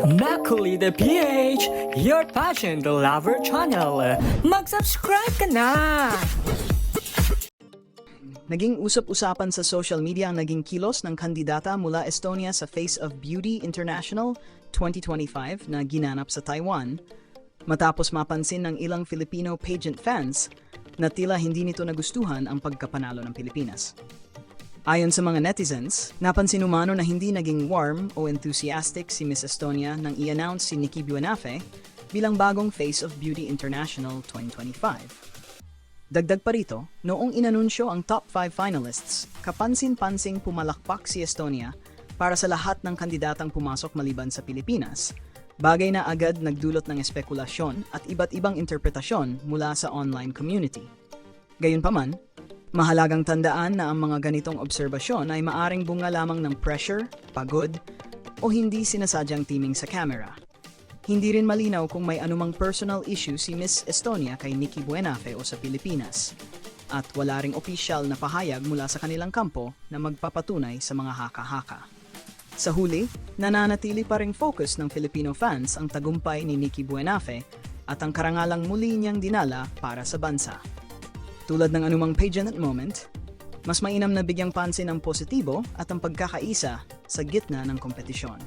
Macaulay the PH, your passion the lover channel. Mag-subscribe ka na! Naging usap-usapan sa social media ang naging kilos ng kandidata mula Estonia sa Face of Beauty International 2025 na ginanap sa Taiwan matapos mapansin ng ilang Filipino pageant fans na tila hindi nito nagustuhan ang pagkapanalo ng Pilipinas. Ayon sa mga netizens, napansin umano na hindi naging warm o enthusiastic si Miss Estonia nang i-announce si Nikki Buenafe bilang bagong Face of Beauty International 2025. Dagdag pa rito, noong inanunsyo ang top 5 finalists, kapansin-pansing pumalakpak si Estonia para sa lahat ng kandidatang pumasok maliban sa Pilipinas, bagay na agad nagdulot ng espekulasyon at iba't ibang interpretasyon mula sa online community. Gayunpaman, mahalagang tandaan na ang mga ganitong obserbasyon ay maaring bunga lamang ng pressure, pagod, o hindi sinasadyang teaming sa camera. Hindi rin malinaw kung may anumang personal issue si Miss Estonia kay Nikki Buenafe o sa Pilipinas. At wala ring opisyal na pahayag mula sa kanilang kampo na magpapatunay sa mga haka-haka. Sa huli, nananatili pa ring focus ng Filipino fans ang tagumpay ni Nikki Buenafe at ang karangalang muli niyang dinala para sa bansa. Tulad ng anumang pageant moment, mas mainam na bigyang pansin ang positibo at ang pagkakaisa sa gitna ng kompetisyon.